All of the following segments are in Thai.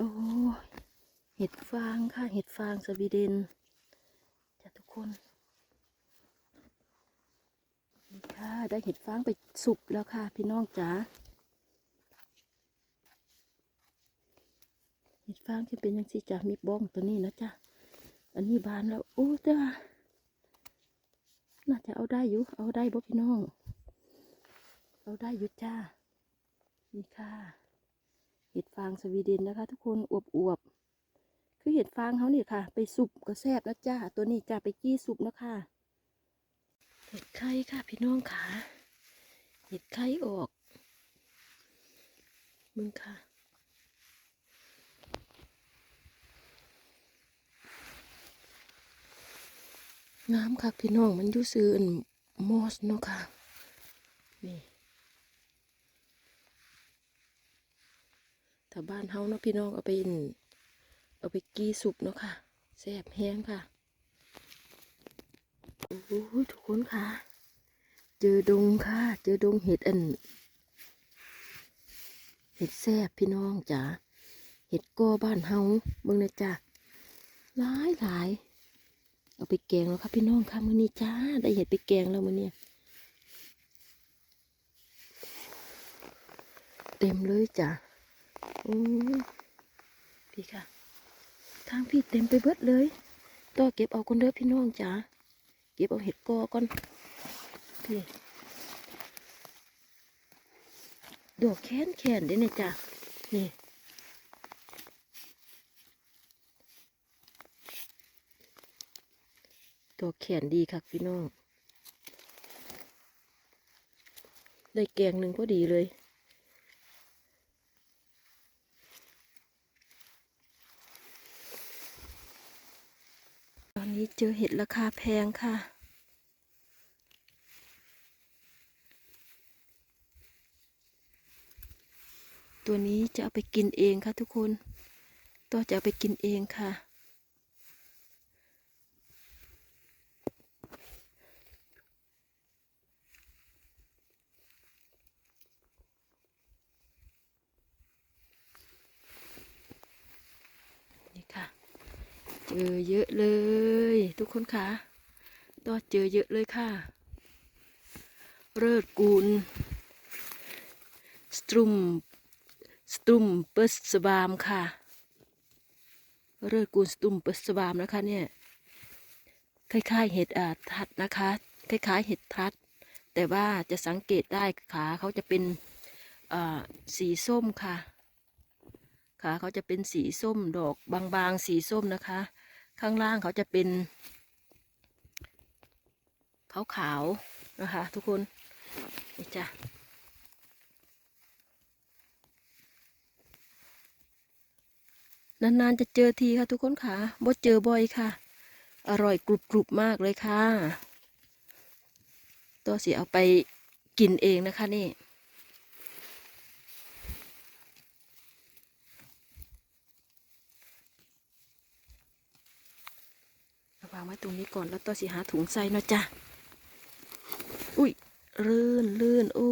โอ้เห็ดฟางค่ะ เห็ดฟางสวีเดนจ้ะทุกคนนี่ค่ะได้เห็ดฟางไปสุกแล้วค่ะ พี่น้องจ๋าเห็ดฟางที่เป็นยังสิจ้ะมีบ้องตัวนี้นะจ๊ะอันนี้บานแล้วโอ้จ้าน่าจะเอาได้อยู่ เอาได้บ่พี่น้อง เอาได้อยู่จ้า นี่ค่ะ ห็ดฟางสวีเดนนะคะ ทุกคนอวบอวบคือเห็ดฟางเขาเนี่ยค่ะ ไปสุบก็แซ่บนะจ้าตัวนี้จะไปกี้สุบนะคะเห็ดไข่ค่ะพี่น้องค่ะเห็ดไข่ออก มึงค่ะงามค่ะพี่น้องมันยู่ซื้อมอสเนาะค่ะนี่าบ้านเฮาเนาะพี่น้องเอาไปอั่นเอาไปกี้สุปเนาะค่ะแซ่บแห้งค่ะโอ้โหทุกคนค่ะ เจอดงค่ะ เจอดงเห็ดอัน เห็ดแซ่บพี่น้องจ๋าเห็ดกอบ้านเฮาเบิ่งนะจ้ะหลายหลายเอาไปแกงแล้วค่ะพี่น้องค่ะมื้อนี้จ้า ได้เห็ดไปแกงแล้วมื้อนี้เต็มเลยจ้ะ โอ้พี่ค่ะ ทางพี่เต็มไปเบิดเลยต่อเก็บเอาคนเด้อพี่น้องจ๋าเก็บเอาเห็ดกอก่อนพี่ดอกแค้นแค้นเด้เนี่ยจ้ะนี่ดอกแขนดีค่ะพี่น้องได้แกงหนึ่งพอดีเลย ตอนนี้ เจอเห็ดราคาแพงค่ะ ตัวนี้จะเอาไปกินเองค่ะทุกคนต่อจะเอาไปกินเองค่ะ นี่ค่ะ เจ อเยอะเลย ทุกคนค่ะต่อเจอเยอะเลยค่ะ เริดกูล สตรุม สตรุมเปิร์สบามค่ะ เริดกูลสตรุมเปิร์สบามนะคะเนี่ย คล้ายๆเห็ดอ่าทัดนะคะ คล้ายๆเห็ดทัด แต่ว่าจะสังเกตได้ขาเขาจะเป็นสีส้มค่ะขาเขาจะเป็นสีส้มดอกบางๆ สีส้มนะคะ ข้างล่างเขาจะเป็นขาวๆนะคะ ทุกคนนี่จ้ะนานๆจะเจอทีค่ะทุกคนค่ะบ่เจอบ่อยค่ะ อร่อยกรุบๆมากเลยค่ะ ตัวสีเอาไปกินเองนะคะนี่างไว้ตรงนี้ก่อนแล้วตัวสีหาถุงใส่เนาะจ้ะ อุ้ยลื่นลื่นโอ้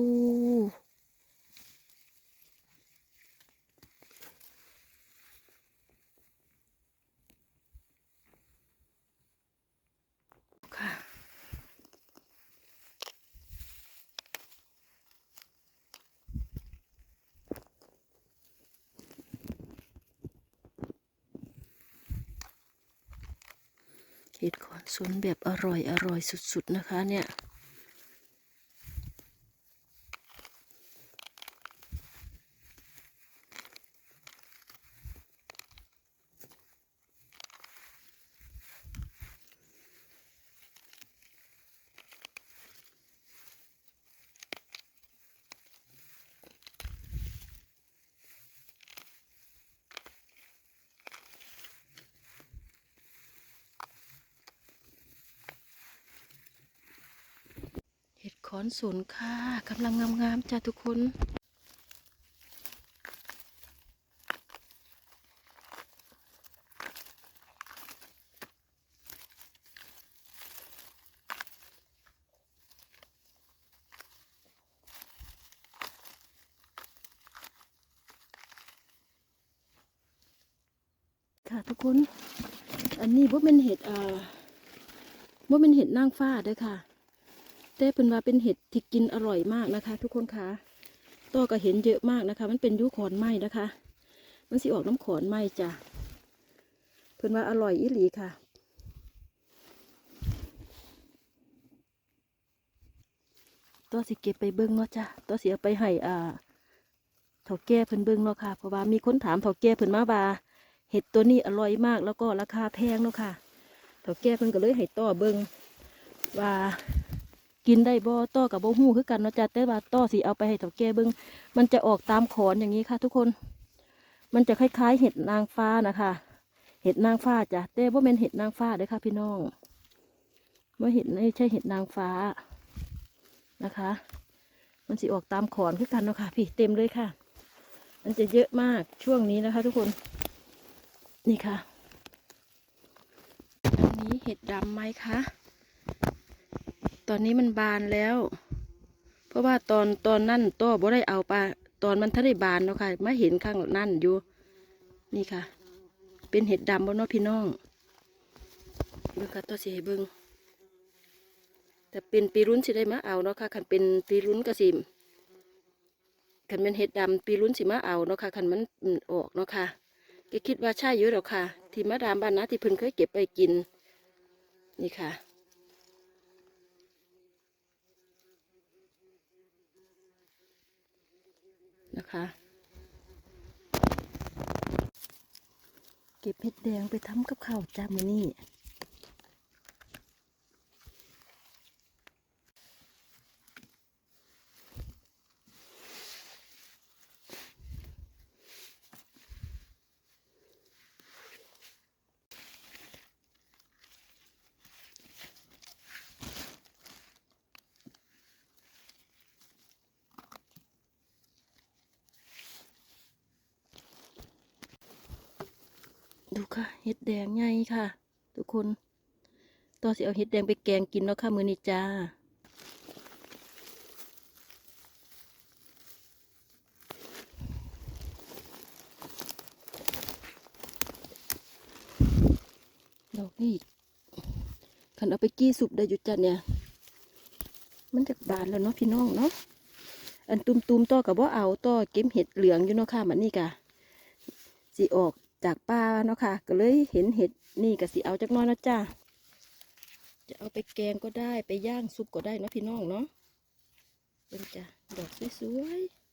เห็ดขอนสนแบบอร่อยอร่อยสุดๆนะคะเนี่ย อนสนค่ะกำลังงามๆจ้ะทุกคนค่ะทุกคน อันนี้บ่เป็นเห็ดอ่าบ่เป็นเห็ดนางฟ้าด้อค่ะ แต่เป็นว่าเป็นเห็ดที่กินอร่อยมากนะคะ ทุกคนคะตัวก็เห็นเยอะมากนะคะ มันเป็นยุขอนไม้นะคะ มันสิออกน้ำขอนไม้จ้ะเพิ่อนว่าอร่อยอีหลีค่ะ ตัวสิเก็บไปเบิ้งเนาะจ้ะตัวสิเอาไปให้อ่าเถาแก่เพิ่นเบิ้งเนาะค่ะ เพราะว่ามีคนถามเถาแก่เพิ่นมาว่าเห็ดตัวนี้อร่อยมากแล้วก็ราคาแพงเนาะค่ะเถาแก่เพิ่นก็เลยให้ต่อเบิ้งว่า กินได้บ่ต่อกับบ่ฮู้คือกันเนาะจ้ะแต่ว่าต่อสิเอาไปให้เถาแก่เบิ้งมันจะออกตามขอนอย่างนี้ค่ะ ทุกคน มันจะคล้าย ๆ เห็ดนางฟ้านะคะ เห็ดนางฟ้าจ้ะแต่ว่าเป็นเห็ดนางฟ้าเด้อค่ะ พี่น้องว่าเห็ดไม่ใช่เห็ดนางฟ้านะคะ มันสิออกตามขอนคือกันเนาะค่ะ พี่เต็มเลยค่ะ มันจะเยอะมากช่วงนี้นะคะ ทุกคน นี่ค่ะอันนี้เห็ดดำไหมคะ ตอนนี้มันบานแล้ว เพราะว่าตอนตอนนั่นต้บ่ได้เอาปลาตอนมันทันได้บานเนาะค่ะมาเห็นข้างนั่นอยู่ นี่ค่ะ เป็นเห็ดดำบนเนาะพี่น้องเบิ่งค่ะตัวสีให้เบิ่งแต่เป็นปีรุ้นสิได้มาเอาเนาะค่ะคันเป็นปีรุ้นก็สิมคันเป็นเห็ดดำปีรุ้นสิมาเอาเนาะค่ะคันมันออกเนาะค่ะก็คิดว่าใช่อยู่หรอกค่ะ ที่มาดามบ้านนะที่เพิ่นเคยเก็บไปกิน นี่ค่ะ นะคะ เก็บเห็ดแดงไปทำกับข้าวจ้ามือนี่ ค่ะ เห็ดแดงไงค่ะ ทุกคนต่อสิเอาเห็ดแดงไปแกงกินแล้วค่ะ มือนี้จ้าดอกนี่ขันเอาไปกี้สุบได้อยู่จ้ะเนี่ย มันจะบานแล้วเนาะพี่น้องเนาะ อันตุมตุมๆต่อกับว่าเอาต่อเก็บเห็ดเหลืองอยู่เนาะค่ะมันนี่กะสิออก จากป่าเนาะค่ะ ก็เลยเห็นเห็ดนี่ก็สิเอาจักน้อยนะจ้าจะเอาไปแกงก็ได้ไปย่างซุปก็ได้เนาะพี่น้องเนาะเป็นจ้าดอกสวยๆ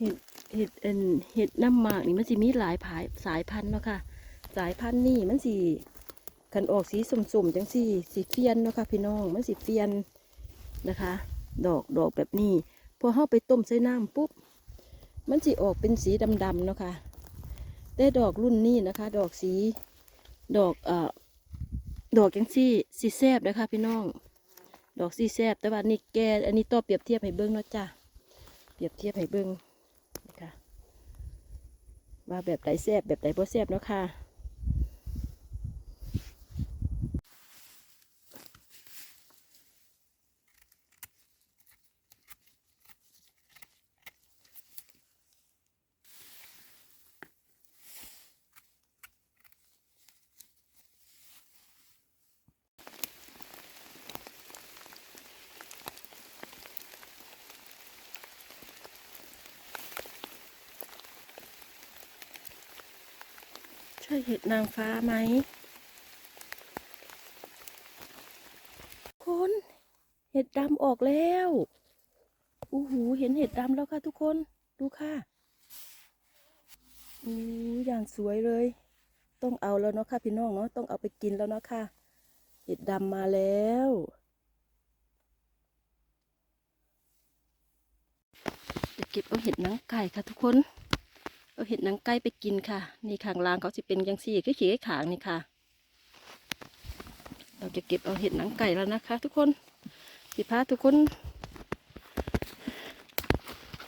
เห็ด เห็ดเอ็นเห็ดน้ำหมากนี่มันสิมีหลายผายสายพันธุ์เนาะค่ะ สายพันธุ์นี่มันสิขันออกสีสุ่มๆจังสีสีเฟียนเนาะค่ะพี่น้องมันสีเฟียนนะคะ ดอกดอกแบบนี้พอเข้าไปต้มใส่น้ำปุ๊บมันสิออกเป็นสีดำๆเนาะค่ะแต่ดอกรุ่นนี้นะคะ ดอกสีดอกเอ่อดอกจังสีสีแซบนะคะพี่น้อง ดอกสีแซบแต่ว่านี่แกอันนี้ต่อเปรียบเทียบให้เบิ้งเนาะจ้ะเปรียบเทียบให้เบิ้ง ว่าแบบไหนแซ่บแบบไหนบ่แซ่บเนาะค่ะ เห็ดนางฟ้าไหมคนเห็ดดำออกแล้วอู้หูเห็นเห็ดดำแล้วค่ะทุกคนดูค่ะอู้อย่างสวยเลย ต้องเอาแล้วเนาะค่ะพี่น้องเนาะต้องเอาไปกินแล้วเนาะค่ะ เห็ดดำมาแล้วจะเก็บเอาเห็ดนังไก่ค่ะทุกคน เอาเห็ดหนังไก่ไปกินค่ะ นี่ขางล่างเขาจะเป็นยังซี่คือขี้ขางนี่ค่ะ เราจะเก็บเอาเห็ดหนังไก่แล้วนะคะ ทุกคนสิพาทุกคน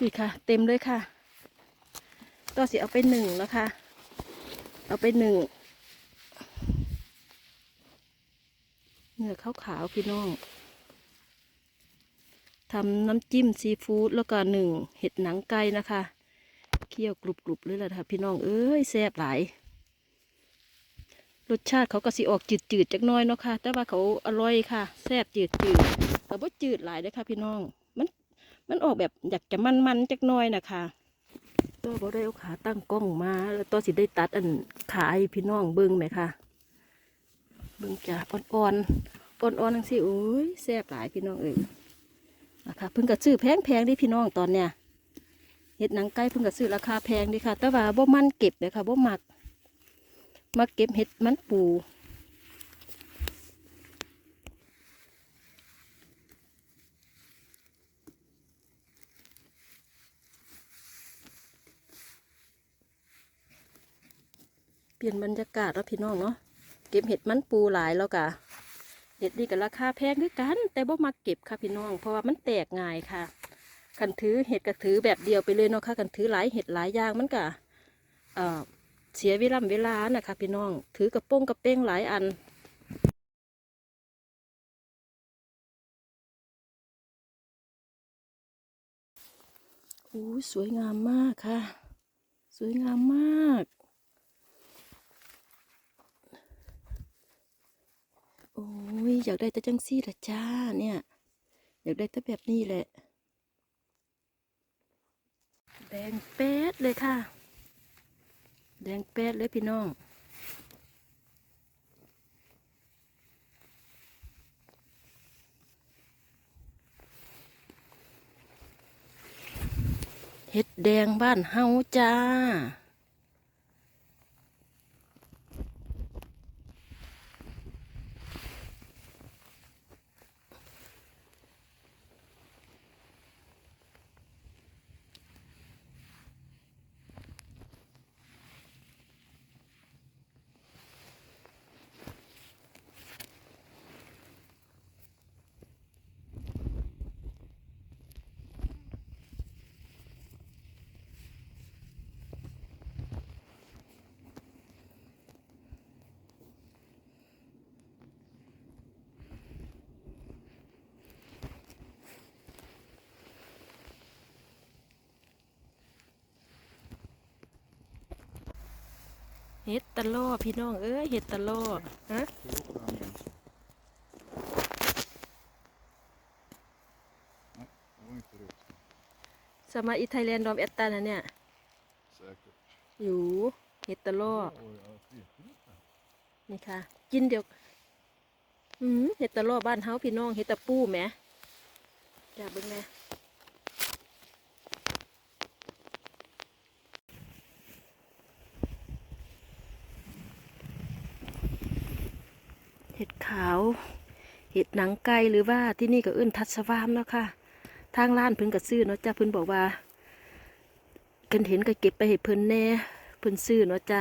นี่ค่ะ เต็มเลยค่ะก็สิเอาไปหนึ่งนะคะเอาไปหนึ่งเนื้อขาวขาวๆพี่น้องทำน้ำจิ้มซีฟู้ดแล้วก็หนึ่งเห็ดหนังไก่นะคะ เคี่ยวกรุบๆเลยล่ะค่ะพี่น้องเอ้ยแซ่บหลายรสชาติเขาก็สิออกจืดๆจักน้อยเนาะค่ะ แต่ว่าเขาอร่อยค่ะแซ่บจืดๆแต่ว่าจืดหลายเด้อค่ะพี่น้อง มันมันออกแบบอยากจะมันๆจักน้อยนะคะตัวบ่ได้เอาขาตั้งกล้องมา แล้วตัวสิได้ตัดอันขาให้พี่น้องเบิ่งไหมค่ะ เบิ่งจ้าอ่อนๆอ่อนๆทั้งสิโอ้ยแซ่บหลายพี่น้องเอ้ยนะคะเพิ่งกระซื้อแพงๆดิพี่น้องตอนเนี้ย เห็ดหนังไก่เพิ่งกระซื้อราคาแพงดิค่ะ แต่ว่าบ่มันเก็บเลยค่ะบ่มักมาเก็บเห็ดมันปูเปลี่ยนบรรยากาศแล้วพี่น้องเนาะเก็บเห็ดมันปูหลายแล้วกะเห็ดนี่กับราคาแพงด้วยกัน แต่บ่มาเก็บค่ะพี่น้อง เพราะว่ามันแตกง่ายค่ะ คันถือเห็ดก็ถือแบบเดียวไปเลยเนาะค่ะคันถือหลายเห็ดหลายอย่างมันก็เอ่อเสียเวลาเวลานะคะพี่น้อง ถือกระโป้งกระเป้งหลายอันอู้สวยงามมากค่ะ สวยงามมาก โอ้ย อยากได้แต่จังซี่ละจ้าเนี่ย อยากได้แต่แบบนี้แหละ แดงแป๊ดเลยค่ะ แดงแป๊ดเลยพี่น้อง เห็ดแดงบ้านเฮาจ้า เห็ดตะโลอพี่น้องเอ้ยเห็ดตะโลอฮะสมาอิไทยแลนด์ดอมแอตตันนะเนี่ยอยู่เห็ดตะโลอนี่ค่ะ กินเดี๋ยวอืมเห็ดตะโลอบ้านเฮาพี่น้องเห็ดตะปูแหมจ้าเบิ่งแม่ เห็ดขาว เห็ดหนังไก่หรือว่าที่นี่ก็เอื้นทัศวามแล้วค่ะ ทางร้านเพิ่นก็ซื้อเนาะจ้าเพิ่นบอกว่าเพิ่นเห็นก็เก็บไปให้เพิ่นแน่เพิ่นซื้อเนาะจ้า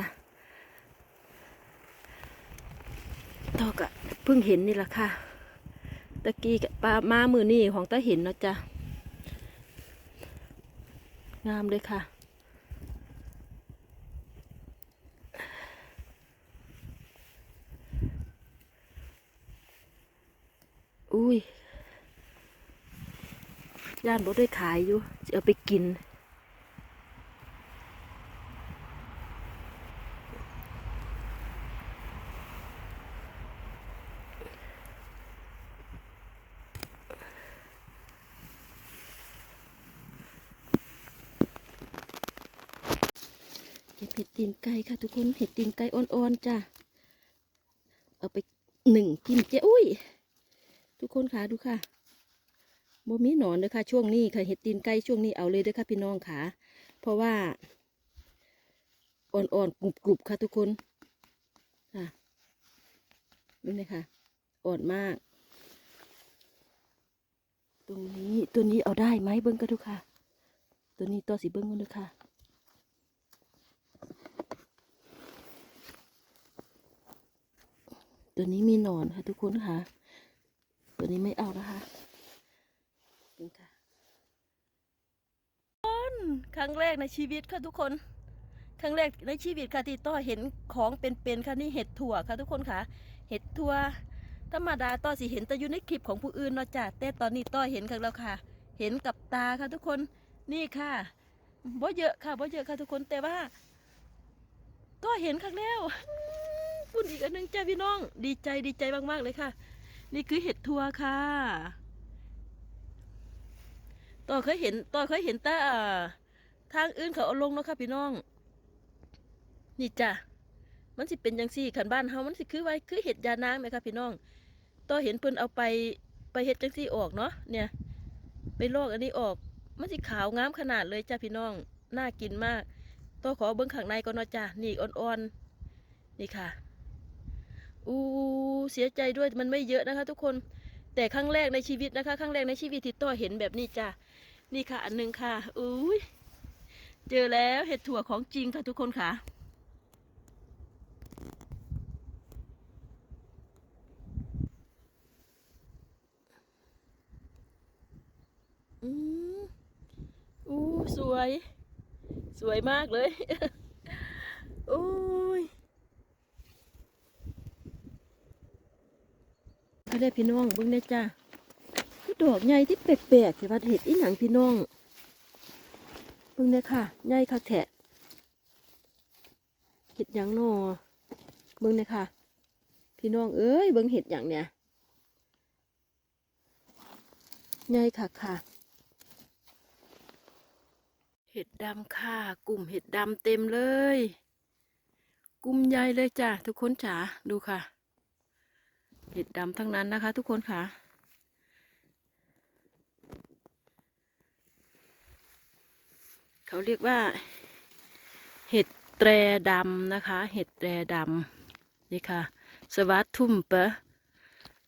ตอกะเพิ่งเห็นนี่แหละค่ะตะกี้กับปลามามือนี่ของตาเห็นเนาะจ้ะงามเลยค่ะ อุ้ย ย่านรถได้ขายอยู่จะเอาไปกิน เก็บเห็ดตีนไก่ค่ะทุกคนเห็ดตีนไก่อ่อนๆจ้ะเอาไปหนึ่งกินเจ้อุ้ย ทุกคนค่ะดูค่ะ โมมีหนอนเลยค่ะ ช่วงนี้ค่ะเห็ดตีนไก่ช่วงนี้เอาเลยเด้อค่ะพี่น้องค่ะ เพราะว่า อ่อนๆกรุบๆค่ะทุกคนค่ะดูเลยค่ะอ่อนมาก ตรงนี้ตัวนี้เอาได้ไหมเบิ้งก็ดูค่ะ ตัวนี้ตัวสีเบิ้งกันดูค่ะตัวนี้มีหนอนค่ะทุกคนค่ะ ตัวนี้ไม่เอานะคะดูค่ะ ครั้งแรกในชีวิตค่ะทุกคน ครั้งแรกในชีวิตค่ะที่ต้อเห็นของเป็นๆค่ะนี่เห็ดถั่วค่ะทุกคนค่ะ เห็ดถั่วธรรมดาต้อสิเห็นแต่อยู่ในคลิปของผู้อื่นเนาะจ้ะแต่ตอนนี้ต้อเห็นกันแล้วค่ะ เห็นกับตาค่ะทุกคนนี่ค่ะบ่เยอะค่ะบ่เยอะค่ะทุกคนแต่ว่าต้อเห็นครั้งแล้วปุ่นอีกอันหนึงจ้าพี่น้อง ดีใจดีใจมากๆเลยค่ะ นี่คือเห็ดถั่วค่ะ ต่อเคยเห็นต่อเคยเห็นแต่อ่าทางอื่นเขาเอาลงเนาะค่ะพี่น้อง นี่จ้ะมันสิเป็นยังซี่ขันบ้านเฮามันสิคือไว้คือเห็ดยานางไหมคะพี่น้องต่อเห็นเพิ่นเอาไปไปเห็ดจังซี่ออกเนาะเนี่ย ไปลอกอันนี้ออก มันสิขาวงามขนาดเลยจ้ะพี่น้องน่ากินมากต่อขอเบิ้งข้างในก่อนเนาะจ้ะนี่อ่อนๆนี่ค่ะอู้เสียใจด้วยมันไม่เยอะนะคะ ทุกคนแต่ครั้งแรกในชีวิตนะคะ ครั้งแรกในชีวิตที่ต่อเห็นแบบนี้จ้ะ นี่ค่ะ อันหนึงค่ะ อุ้ยเจอแล้วเห็ดถั่วของจริงค่ะทุกคนค่ะ อืมอู้สวย สวยมากเลยโอ้ยก็ได้พี่น้องบิ่งได้จ้า ดอกใหญ่ที่แปลกๆที่ว่าเห็ดอีหนังพี่น้องเบิ่งได้ค่ะใหญ่คักแทะเห็ดหยังนอเบิ่งได้ค่ะ พี่น้องเอ้ยเบิ่งเห็ดหยังเนี่ยใหญ่ค่ะค่ะ เห็ดดำค่ะ กลุ่มเห็ดดำเต็มเลย กลุ่มใหญ่เลยจ้ะทุกคนจ๋าดูค่ะ เห็ดดำทั้งนั้นนะคะ ทุกคนค่ะ เขาเรียกว่า เห็ดแตรดำนะคะ เห็ดแตรดำนี่ค่ะ สวัสดทุ่มเปะ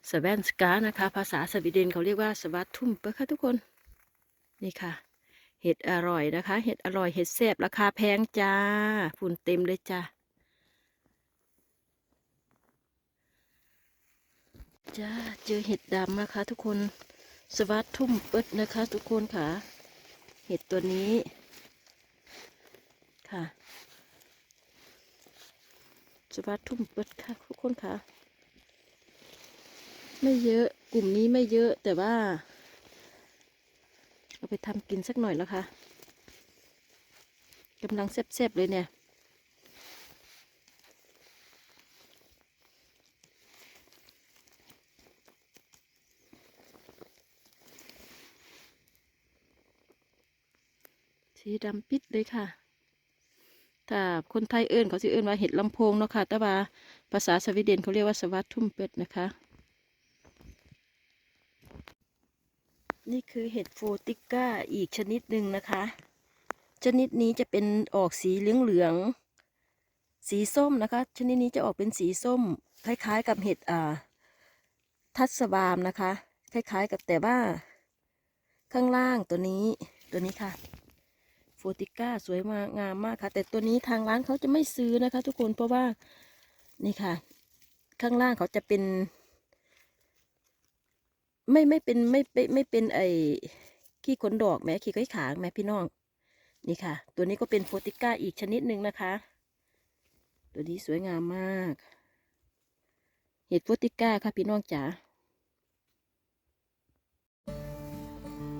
สแวนสกานะคะ ภาษาสวีเดนเขาเรียกว่าสวัสดทุ่มเปะค่ะทุกคน นี่ค่ะ เห็ดอร่อยนะคะ เห็ดอร่อย เห็ดแซ่บราคาแพงจ้าฝุ่นเต็มเลยจ้าจ้าเจอเห็ดดำนะคะ ทุกคนสวัสดทุ่มเปิดนะคะ ทุกคนค่ะ เห็ดตัวนี้ ค่ะสวัสดทุ่มเปิดค่ะทุกคนค่ะ ไม่เยอะกลุ่มนี้ไม่เยอะแต่ว่า เอาไปทำกินสักหน่อยแล้วค่ะกำลังแซ่บๆเลยเนี่ยสีดำปิดเลยค่ะ ถ้าคนไทยเอิ้นเขาสิเอิ้นว่าเห็ดลำโพงเนาะค่ะ แต่ว่าภาษาสวีเดนเขาเรียกว่าสวัสดทุ่มเป็ดนะคะ นี่คือเห็ดโฟติก้าอีกชนิดหนึ่งนะคะ ชนิดนี้จะเป็นออกสีเหลืองเหลืองสีส้มนะคะ ชนิดนี้จะออกเป็นสีส้ม คล้ายๆ กับเห็ดอ่าทัศบามนะคะ คล้ายๆกับแต่ว่า ข้างล่างตัวนี้ตัวนี้ค่ะ โฟติก้าสวยมากงามมากค่ะ แต่ตัวนี้ทางร้านเขาจะไม่ซื้อนะคะ ทุกคนเพราะว่านี่ค่ะ ข้างล่างเขาจะเป็น ไม่ไม่เป็นไม่ไม่ไม่เป็นไอขี้ขนดอกแม้ขี้ก้อยขางแม้พี่น้องนี่ค่ะ ตัวนี้ก็เป็นโฟติก้าอีกชนิดหนึ่งนะคะ ตัวนี้สวยงามมาก เห็ดโฟติก้าค่ะพี่น้องจ๋า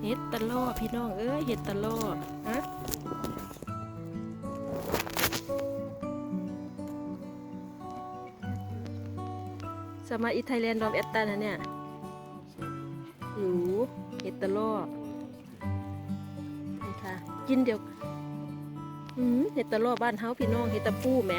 เห็ดตะล่อพี่น้องเอ้ยเห็ดตะล่อฮะสมาอีไทยแลนด์ดอมแอตตันนะเนี่ยอยู่เห็ดตะล่อนี่ค่ะกินเดี๋ยวอืมเห็ดตะลอบ้านเฮาพี่น้องเห็ดตะปูแหม